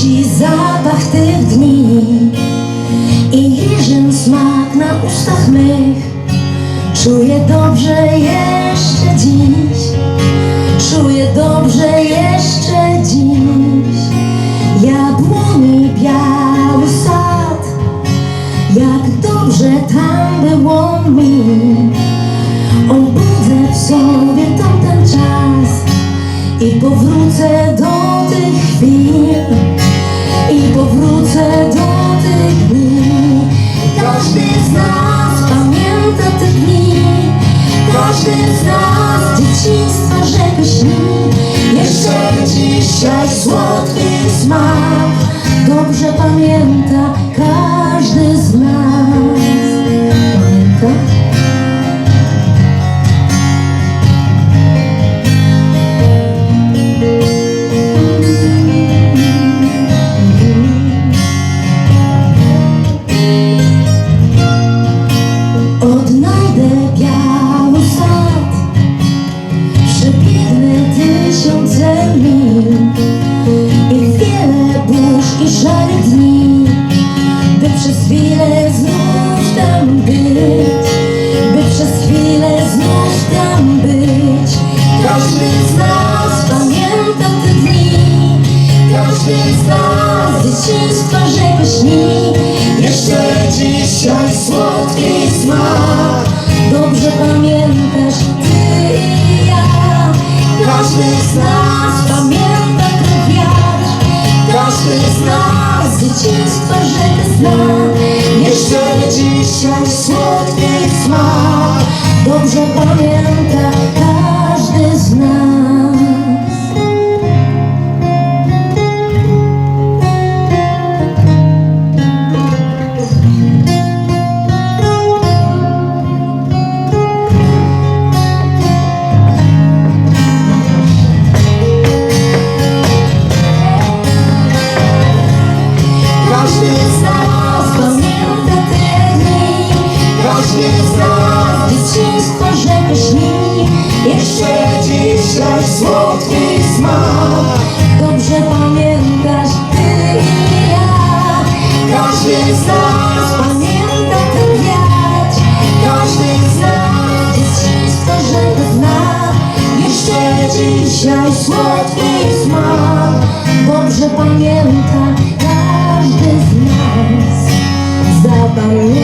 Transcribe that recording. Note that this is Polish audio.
nosi zapach tych dni I jeżyn smak na ustach mych. Czuję dobrze jeszcze dziś. Każdy z nas. Dzieciństwa rzekę śni Jeszcze dzisiaj słodki smak. Dobrze pamięta przez chwilę znów tam być By przez chwilę znów tam być. Każdy z nas pamięta te dni Każdy z nas dzieciństwa rzekę śni. Jeszcze dzisiaj słodki smak dzieciństwa rzekę zna Jeszcze dzisiaj słodki smak. Dobrze pamięta Każdy z nas dzieciństwo rzekę śni Jeszcze dzisiaj słodki smak. Dobrze pamiętasz ty i ja. Każdy z nas pamięta ten wiatr. Każdy z nas dzieciństwo rzekę zna. Jeszcze dzisiaj słodki smak. Dobrze pamięta każdy z nas. Zapamięta